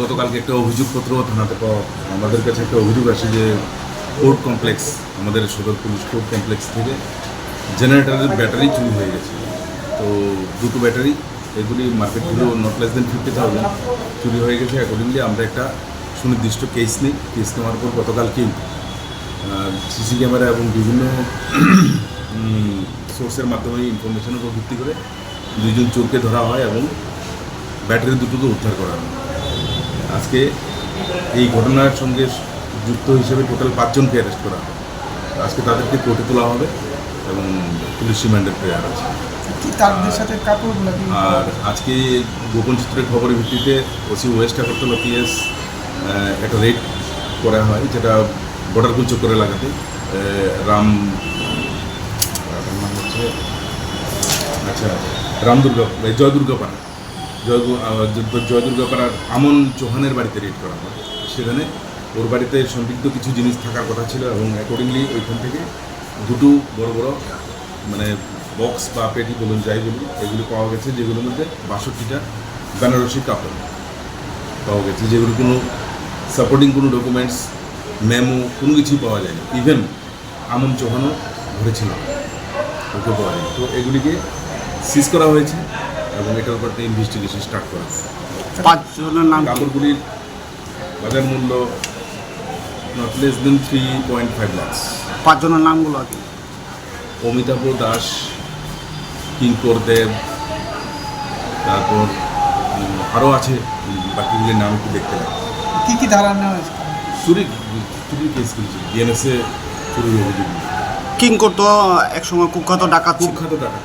গতকালকে একটা অভিযোগপত্র থানাতে আমাদের কাছে একটা অভিযোগ আসে যে কোর্ট কমপ্লেক্স, আমাদের সদর পুলিশ কোর্ট কমপ্লেক্স থেকে জেনারেটরের ব্যাটারি চুরি হয়ে গেছে। তো দুটো ব্যাটারি, এগুলি market value not less than fifty thousand চুরি হয়ে গেছে। অ্যাকর্ডিংলি আমরা একটা সুনির্দিষ্ট কেস নিই। কেস নেওয়ার পর গতকালকেই সিসি ক্যামেরা এবং বিভিন্ন সোর্সের মাধ্যমে ইনফরমেশনের উপর ভিত্তি করে দুজন চোরকে ধরা হয় এবং ব্যাটারি দুটোকে উদ্ধার করা হয়। আজকে এই ঘটনার সঙ্গে যুক্ত হিসেবে টোটাল পাঁচজনকে অ্যারেস্ট করা হয় আজকে তাদেরকে কোর্টে তোলা হবে এবং পুলিশ রিমান্ডের প্রেয়ার আছে। তাদের সাথে কাপড় আর আজকে গোপন সূত্রের খবরের ভিত্তিতে ওসি ওয়েস্ট আগরতলা পিএস একটা রেড করা হয় যেটা বর্ডার কুঞ্চক্কর এলাকাতে আহ, রাম নাম হচ্ছে আচ্ছা রাম দুর্গা জয় দুর্গাপাড়া জয় দু- আহ, জ- জয় দুর্গাপাড়ার আমন চৌহানের বাড়িতে রেড করা হয়। সেখানে ওর বাড়িতে সন্দিগ্ধ কিছু জিনিস থাকার কথা ছিল এবং অ্যাকর্ডিংলি ওইখান থেকে দুটো বড় বড় মানে বক্স বা পেটি বলুন যাই বলুন এগুলি পাওয়া গেছে যেগুলোর মধ্যে বাষট্টিটা বেনারসি কাপড় পাওয়া গেছে যেগুলো কোনো সাপোর্টিং কোনো ডকুমেন্টস মেমো কোনো কিছুই পাওয়া যায়নি। ইভেন আমন চৌহানও ধরেছিল ওকে পাওয়া যায় তো এগুলিকে সিজ করা হয়েছে। এবং এটার উপর ইনভেস্টিগেশন স্টার্ট করা পাঁচজনের নাম? কাপড়গুলির বাজার মূল্য not less than three point five lakhs পাঁচজনের নামগুলো কি? অমিতাভ দাস কিঙ্কর দেব তারপর আরও আছে বাকিগুলির নাম একটু দেখতে লাগে কি কি ধারা নেওয়া হয়েছে চুরি চুরি কেস করেছে। ডিএনএসএ চুরির অভিযোগ। কিং করতো একসময় কুখ্যাত ডাকাত। কুখ্যাত ডাকাত